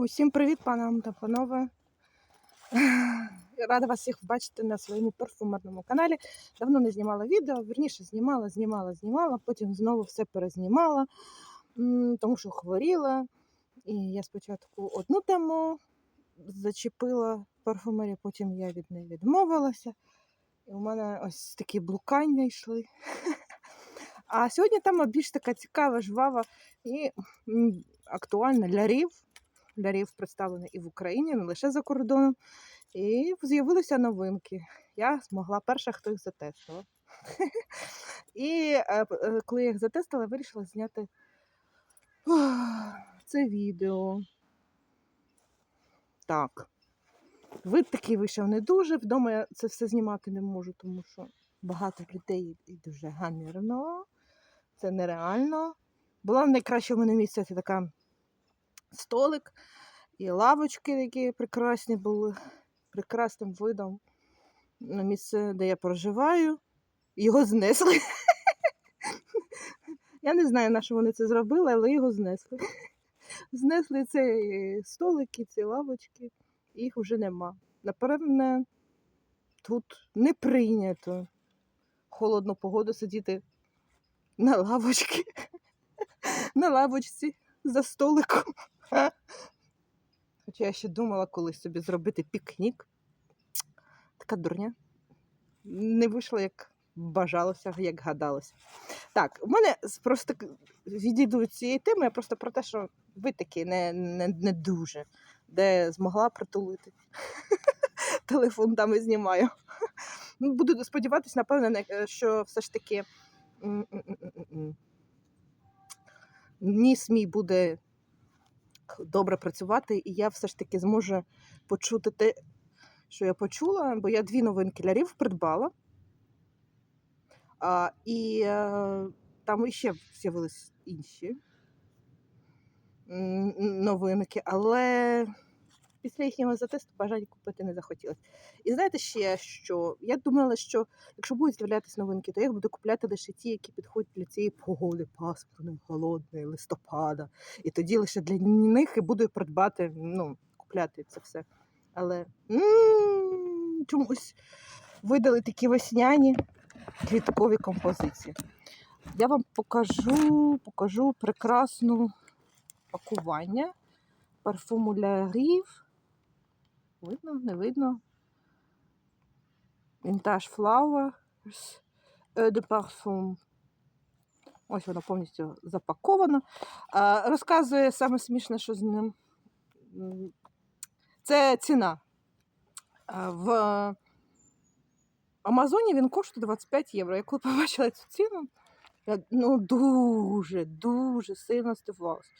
Усім привіт, панам та панове. Рада вас всіх бачити на своєму парфумерному каналі. Давно не знімала відео, верніше знімала, знімала, знімала, потім знову все перезнімала, тому що хворіла. І я спочатку одну тему зачепила парфумерію, потім я від неї відмовилася. І у мене ось такі блукання йшли. А сьогодні тема більш така цікава, жвава і актуальна для рів. Для рів представлена і в Україні, не лише за кордоном. І з'явилися новинки. Я змогла перша, хто їх затестила. І е, е, коли я їх затестила, вирішила зняти це відео. Так. Вид такий вийшов не дуже. Вдома я це все знімати не можу, тому що багато людей і дуже гамірно. Це нереально. Була в місце це така столик і лавочки, які прекрасні були, прекрасним видом на місце, де я проживаю. Його знесли. Я не знаю, на що вони це зробили, але його знесли. Знесли цей столик і ці лавочки, їх вже нема. Напевне, тут не прийнято холодну погоду сидіти на лавочці, на лавочці за столиком. Хоча я ще думала колись собі зробити пікнік. Така дурня. Не вийшло, як бажалося, як гадалося. Так, у мене просто відійду від цієї теми, я просто про те, що ви такі не, не, не дуже, де змогла притулити. Телефон там і знімаю. Ну, Буду сподіватися, напевне, е, що все ж таки ніс мій буде добре працювати, і я все ж таки зможу почути те, що я почула, бо я дві новинки лярів придбала. А, і а, там іще з'явились інші новинки, але після їхнього затесту бажання купити не захотілося. І знаєте ще, що я думала, що якщо будуть з'являтися новинки, то я їх буду купляти лише ті, які підходять для цієї погоди, пасмурної, холодної, листопада. І тоді лише для них і буду придбати, ну, купляти це все. Але чомусь видали такі весняні квіткові композиції. Я вам покажу, покажу прекрасну пакування парфуму для грів. Видно, не видно. Vintage Flowers de Parfum. Ось воно повністю запаковано. Розказує саме смішне, що з ним. Це ціна. В Амазоні він коштує 25 євро. Я коли побачила цю ціну, я ну, дуже, дуже сильно здивувалася.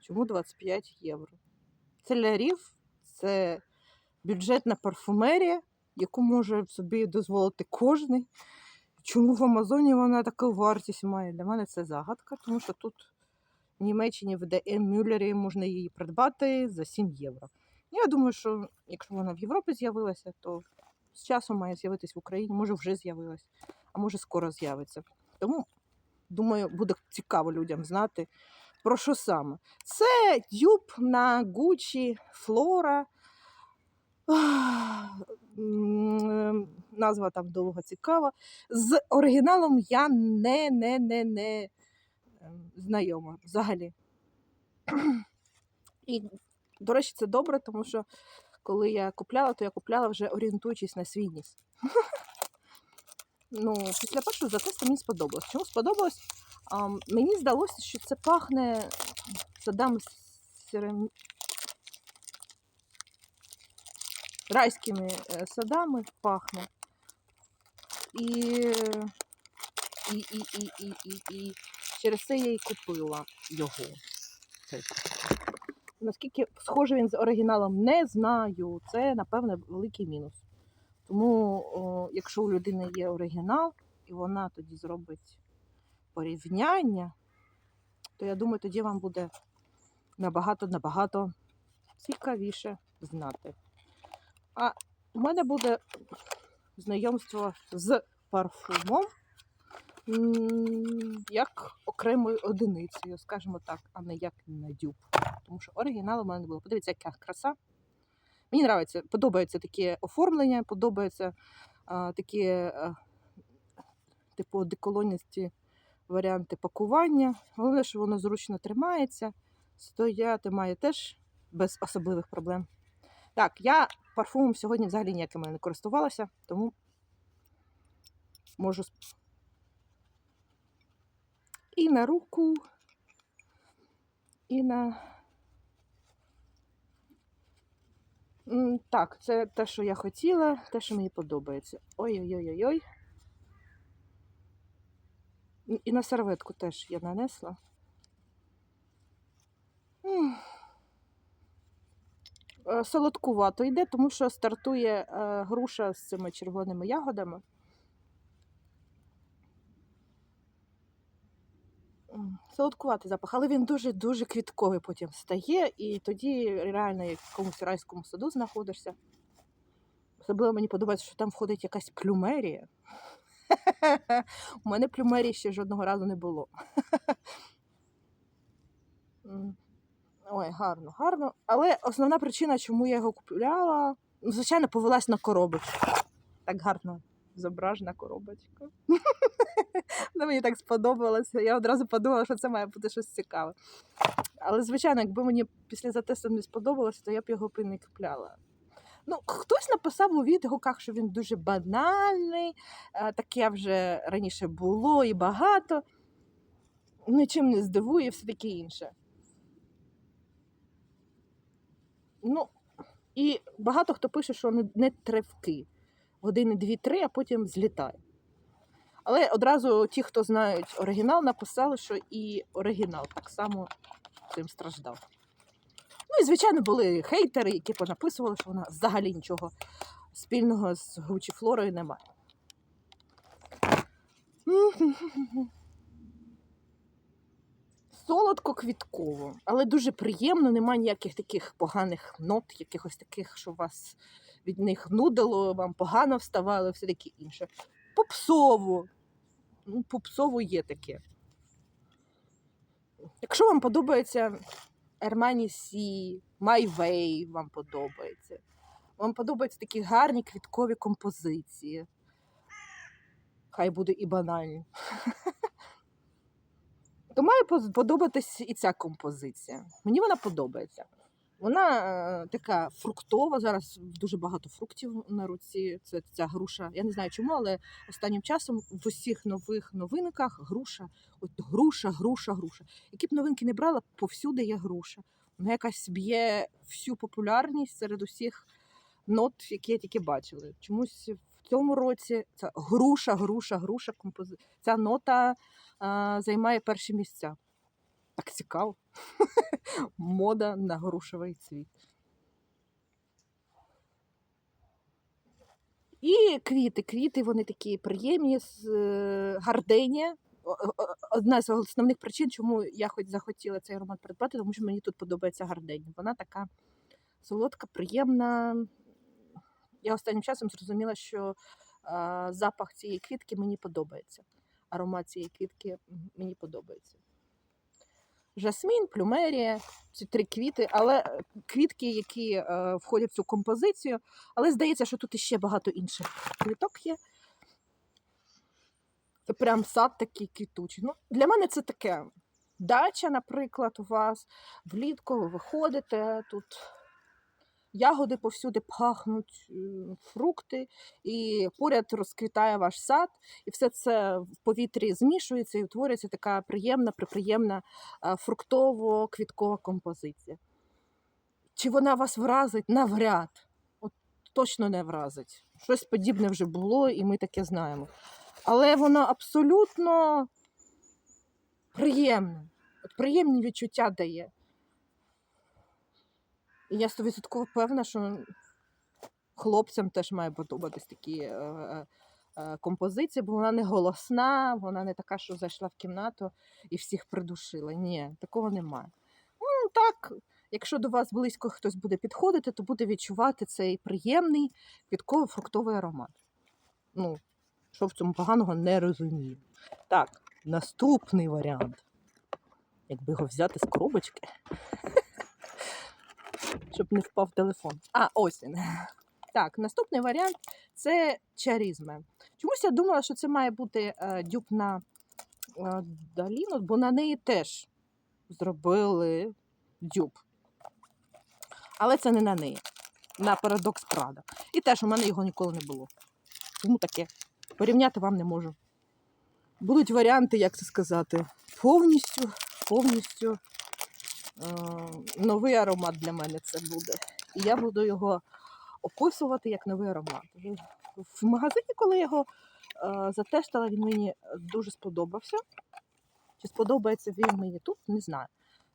Чому 25 євро? Це для рів, це бюджетна парфумерія, яку може собі дозволити кожний. Чому в Амазоні вона таку вартість має? Для мене це загадка, тому що тут в Німеччині в ДМ Мюллері можна її придбати за 7 євро. Я думаю, що якщо вона в Європі з'явилася, то з часом має з'явитись в Україні, може вже з'явилась, а може скоро з'явиться. Тому, думаю, буде цікаво людям знати, про що саме. Це дюб на Gucci Flora. Назва там довго цікава. З оригіналом я не, не, не, не знайома взагалі. І, до речі, це добре, тому що коли я купляла, то я купляла вже орієнтуючись на свій ніс. Ну, після першого затесту мені сподобалось. Чому сподобалось? А, мені здалося, що це пахне садами райськими е, садами пахне. І, і, і, і, і, і, і через це я і купила його. Наскільки схожий він з оригіналом, не знаю. Це, напевне, великий мінус. Тому, о, якщо у людини є оригінал, і вона тоді зробить порівняння, то я думаю, тоді вам буде набагато-набагато цікавіше знати. А у мене буде знайомство з парфумом як окремою одиницею, скажімо так, а не як на дюб. Тому що оригіналу в мене не було. Подивіться, яка краса. Мені подобається, подобається таке оформлення, подобається такі, типу, деколоністі варіанти пакування. Головне, що воно зручно тримається. Стояти має теж без особливих проблем. Так, я парфумом сьогодні взагалі ніяким не користувалася, тому можу. І на руку, і на. Так, це те, що я хотіла, те, що мені подобається. Ой-ой-ой-ой. І- на серветку теж я нанесла. М. Е, Солодкувато йде, тому що стартує е, груша з цими червоними ягодами. Солодкуватий запах, але він дуже-дуже квітковий потім стає, і тоді реально як в якомусь райському саду знаходишся. Особливо мені подобається, що там входить якась плюмерія. У мене плюмерії ще жодного разу не було. Ой, гарно, гарно. Але основна причина, чому я його купляла, ну, звичайно, повелась на коробочку. Так гарно зображена коробочка. Ну, мені так сподобалося. Я одразу подумала, що це має бути щось цікаве. Але, звичайно, якби мені після затесту не сподобалося, то я б його б і не купляла. Ну, хтось написав у відгуках, що він дуже банальний, е, таке вже раніше було і багато. Нічим не здивує, все таке інше. Ну, і багато хто пише, що не, не тривки. Години дві-три, а потім злітає. Але одразу ті, хто знають оригінал, написали, що і оригінал так само цим страждав. Ну і, звичайно, були хейтери, які понаписували, що вона взагалі нічого спільного з Гучі Флорою немає. Солодко квітково, але дуже приємно, немає ніяких таких поганих нот, якихось таких, що вас від них нудило, вам погано вставало, все таке інше. Попсово. Ну, попсово є таке. Якщо вам подобається Armani Сі, Way вам подобається. Вам подобаються такі гарні квіткові композиції. Хай буде і банальні. То має подобатись і ця композиція. Мені вона подобається. Вона е, така фруктова. Зараз дуже багато фруктів на руці. Це ця груша. Я не знаю чому, але останнім часом в усіх нових новинках груша. От груша, груша, груша. Які б новинки не брала, повсюди є груша. Вона якась б'є всю популярність серед усіх нот, які я тільки бачила. Чомусь цьому році це груша, груша, груша компози... Ця нота а, займає перші місця. Так цікаво. Мода на грушевий цвіт. І квіти. Квіти вони такі приємні, е, гарденія. Одна з основних причин, чому я хоч захотіла цей аромат придбати, тому що мені тут подобається гарденія. Вона така солодка, приємна. Я останнім часом зрозуміла, що запах цієї квітки мені подобається. Аромат цієї квітки мені подобається. Жасмін, плюмерія, ці три квіти, але е, квітки, які е, входять в цю композицію, але здається, що тут іще багато інших квіток є. Це прям сад такий квітучий. Ну, для мене це таке. Дача, наприклад, у вас влітку ви виходите, тут ягоди повсюди пахнуть, е, фрукти, і поряд розквітає ваш сад, і все це в повітрі змішується і утворюється така приємна, приприємна е, фруктово-квіткова композиція. Чи вона вас вразить? Навряд. От точно не вразить. Щось подібне вже було, і ми таке знаємо. Але воно абсолютно приємне. От приємні відчуття дає. І я стовідсотково певна, що хлопцям теж має подобатись такі е, е, е, композиції, бо вона не голосна, вона не така, що зайшла в кімнату і всіх придушила. Ні, такого немає. Ну, так, якщо до вас близько хтось буде підходити, то буде відчувати цей приємний квітково-фруктовий аромат. Ну, Що в цьому поганого не розумію. Так, наступний варіант. Якби його взяти з коробочки, щоб не впав телефон. А, ось він. Так, наступний варіант це чарізме. Чомусь я думала, що це має бути е, дюб на е, Даліну, бо на неї теж зробили дюб. Але це не на неї, на парадокс Прада. І теж у мене його ніколи не було. Тому таке. Порівняти вам не можу. Будуть варіанти, як це сказати, повністю, повністю новий аромат для мене це буде. І я буду його описувати як новий аромат. В магазині, коли я його е, затестила, він мені дуже сподобався. Чи сподобається він мені тут, не знаю.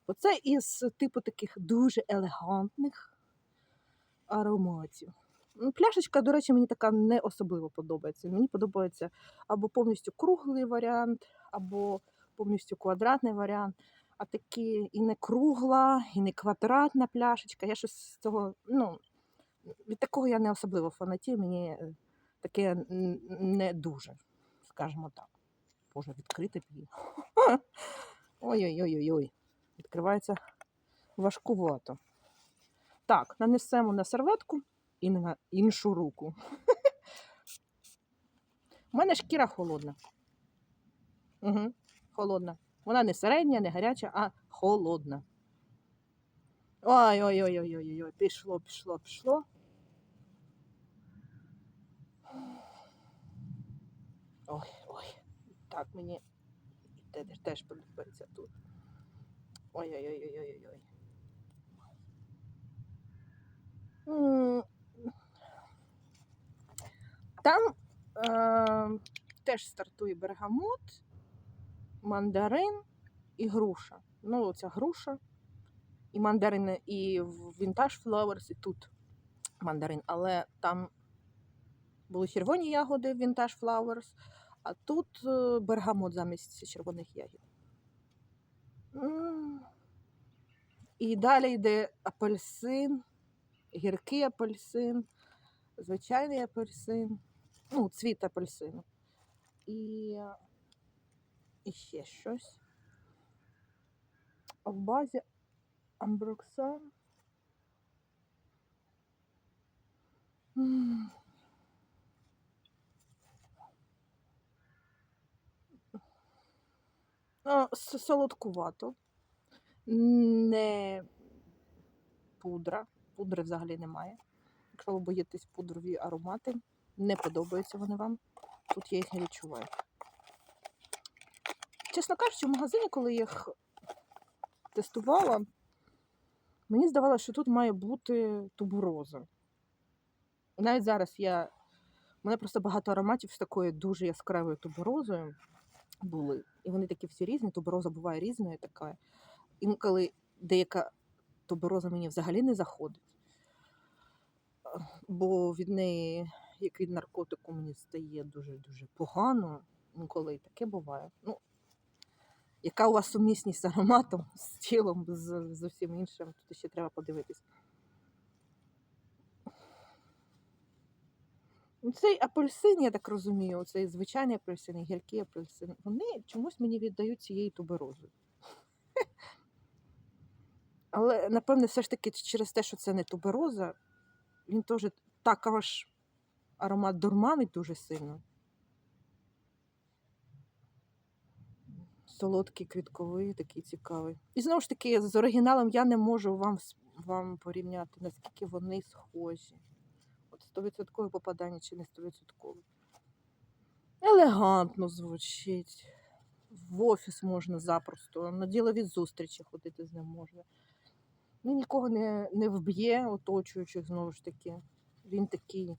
Оце із типу таких дуже елегантних ароматів. Ну, Пляшечка, до речі, мені така не особливо подобається. Мені подобається або повністю круглий варіант, або повністю квадратний варіант. А такі і не кругла, і не квадратна пляшечка. Я щось з цього, ну, від такого я не особливо фанатію, мені е, таке не дуже, скажімо так. Боже, відкрити б її. Ой-ой-ой-ой. Відкривається важкувато. Так, нанесемо на серветку і на іншу руку. У мене шкіра холодна. Угу, холодна. Вона не середня, не гаряча, а холодна. Ой-ой-ой-ой-ой-ой, пішло, пішло, пішло. Ой, ой. Так, мені теж подобається тут. Ой-ой-ой-ой-ой-ой. Там е, теж стартує бергамот, мандарин і груша. Ну, оця груша, і мандарин, і Vintage Flowers, і тут мандарин. Але там були червоні ягоди Vintage Flowers, а тут е, бергамот замість червоних ягід. І далі йде апельсин, гіркий апельсин, звичайний апельсин, ну, цвіт апельсину. І, і ще щось. В базі амброксан. Солодкувато. Не пудра. Пудри взагалі немає. Якщо ви боїтесь пудрові аромати, не подобаються вони вам. Тут я їх не відчуваю. Чесно кажучи, в магазині, коли я їх тестувала, мені здавалося, що тут має бути тубуроза. Навіть зараз я. У мене просто багато ароматів з такою дуже яскравою туберозою були. І вони такі всі різні. Тубероза буває різною така. Інколи деяка тубероза мені взагалі не заходить, бо від неї, як від наркотику, мені стає дуже-дуже погано. Інколи таке буває. Ну, яка у вас сумісність з ароматом, з тілом, з, з усім іншим, тут ще треба подивитись. Ну, Цей апельсин, я так розумію, цей звичайний апельсин, і гіркий апельсин, вони чомусь мені віддають цією туберозою. Але, напевне, все ж таки через те, що це не тубероза, він теж також аромат дурманить дуже сильно. Солодкий, квітковий, такий цікавий. І знову ж таки, з оригіналом я не можу вам, вам порівняти, наскільки вони схожі. От 100% попадання чи не 100%. Елегантно звучить. В офіс можна запросто, на ділові зустрічі ходити з ним можна. Він нікого не, не вб'є, оточуючих знову ж таки. Він такий.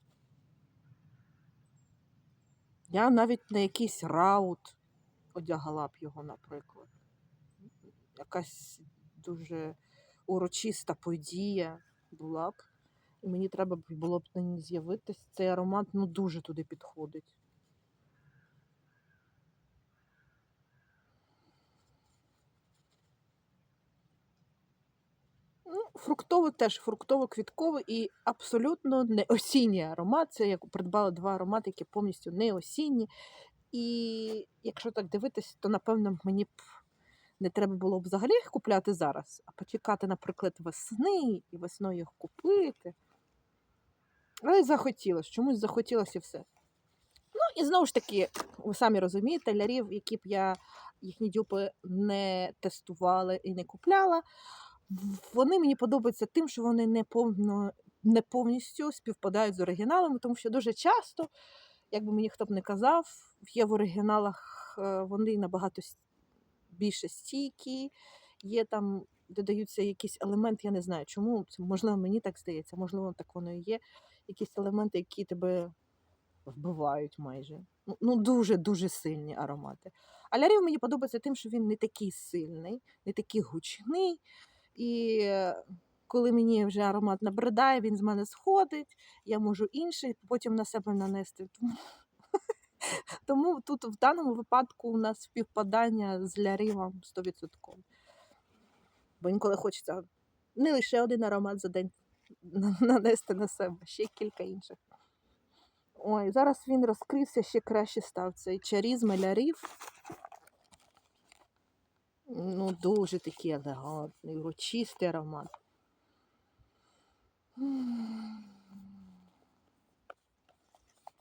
Я навіть на якийсь раут одягала б його, наприклад. Якась дуже урочиста подія була б. І мені треба було б на ній з'явитись. Цей аромат ну, дуже туди підходить. Ну, фруктово теж фруктово-квітковий і абсолютно не осінній аромат. Це я придбала два аромати, які повністю не осінні. І якщо так дивитись, то напевно мені б не треба було б взагалі їх купляти зараз, а почекати, наприклад, весни і весною їх купити. Але захотілося, чомусь захотілося все. Ну і знову ж таки, ви самі розумієте, лярів, які б я їхні дюпи не тестувала і не купляла, вони мені подобаються тим, що вони не повністю співпадають з оригіналами, тому що дуже часто, як би мені хто б не казав, є в оригіналах е, вони набагато більше стійкі, є там, додаються якісь елементи, я не знаю чому, можливо, мені так здається, можливо, так воно і є. Якісь елементи, які тебе вбивають майже. Ну, ну дуже-дуже сильні аромати. А лярів мені подобається тим, що він не такий сильний, не такий гучний. І е, коли мені вже аромат набридає, він з мене сходить, я можу інший потім на себе нанести. Тому, тут в даному випадку у нас співпадання з лярівом 100%. Бо інколи хочеться не лише один аромат за день нанести на себе, ще кілька інших. Ой, зараз він розкрився, ще краще став цей чаріз малярів. Ну, дуже такий елегантний, урочистий аромат.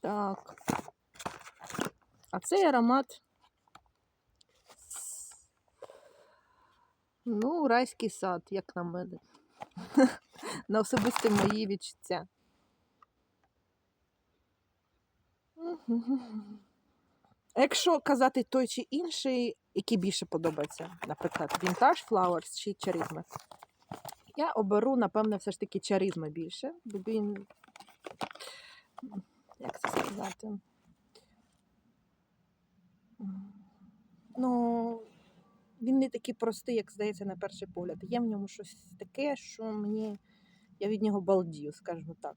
Так. А цей аромат. Ну, райський сад, як на мене. На особисте мої відчуття. Якщо казати той чи інший, який більше подобається, наприклад, Vintage Flowers чи Charisma, я оберу, напевно, все ж таки Charisma більше, бо він, як це сказати, ну, він не такий простий, як здається, на перший погляд. Є в ньому щось таке, що мені, я від нього балдію, скажімо так.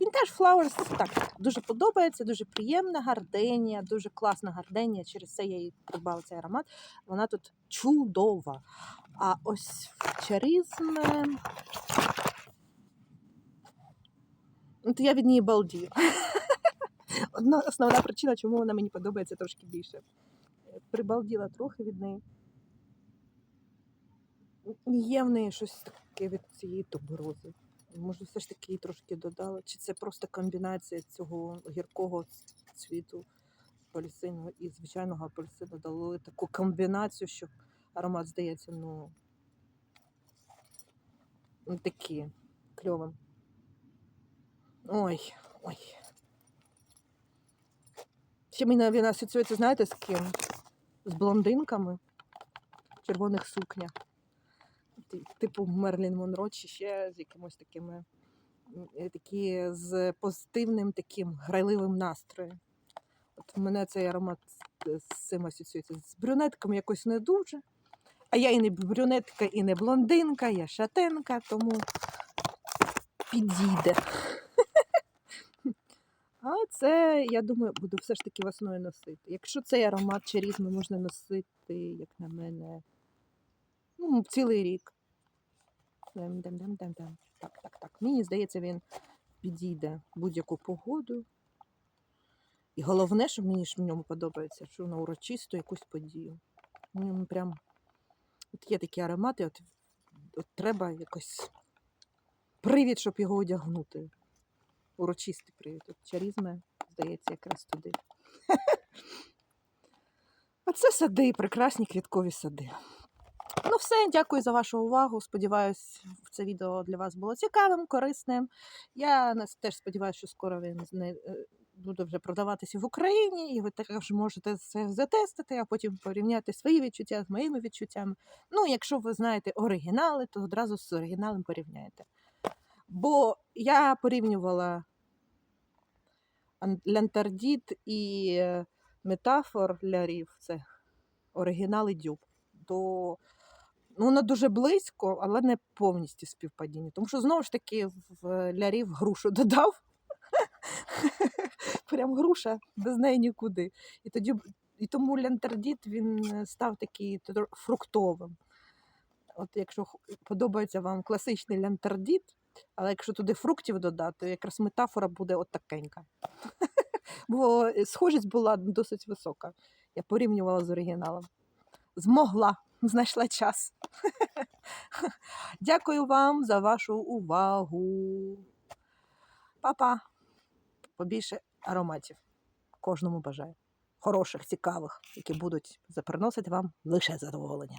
Vintage Flowers так дуже подобається, дуже приємна гарденія, дуже класна гарденія. Через це я і придбала цей аромат. Вона тут чудова. А ось в чарізме. От я від неї балдію. Одна основна причина, чому вона мені подобається трошки більше. Прибалділа трохи від неї. Є в неї щось таке від цієї туберози. Може, все ж таки її трошки додала. Чи це просто комбінація цього гіркого цвіту апельсину і звичайного апельсину дали таку комбінацію, що аромат здається, ну, ну такі кльовим. Ой, ой. Ще мені він асоціюється, знаєте, з ким? З блондинками в червоних сукнях. Типу Мерлін Монро, чи ще з якимось такими такі з позитивним таким грайливим настроєм. От в мене цей аромат з цим асоціюється. З брюнетками якось не дуже. А я і не брюнетка, і не блондинка, я шатенка, тому підійде. А це, я думаю, буду все ж таки весною носити. Якщо цей аромат черізми можна носити, як на мене, ну, цілий рік. Дем-дем-дем-дем-дем. Так, так, так. Мені здається, він підійде будь-яку погоду. І головне, що мені ж в ньому подобається, що на урочисту якусь подію. Ньому прям от є такі аромати, от, от треба якось привід, щоб його одягнути. Урочистий привід. От чарізме, здається, якраз туди. А це сади, прекрасні квіткові сади. Ну, все, дякую за вашу увагу. Сподіваюсь, це відео для вас було цікавим, корисним. Я теж сподіваюся, що скоро він не е, буде вже продаватися в Україні, і ви також можете це затестити, а потім порівняти свої відчуття з моїми відчуттями. Ну, якщо ви знаєте оригінали, то одразу з оригіналом порівняйте. Бо я порівнювала Лянтардіт і е, метафор лярів, це оригінал і дюб. То ну, воно дуже близько, але не повністю співпадіння. Тому що знову ж таки в лярів грушу додав. Прям груша, без неї нікуди. І тоді і тому лянтардіт він е, став такий фруктовим. От якщо подобається вам класичний лянтердіт, але якщо туди фруктів додати, якраз метафора буде от такенька. Бо е, схожість була досить висока. Я порівнювала з оригіналом. Змогла, знайшла час. Дякую вам за вашу увагу. Па-па. Побільше ароматів. Кожному бажаю. Хороших, цікавих, які будуть приносити вам лише задоволення.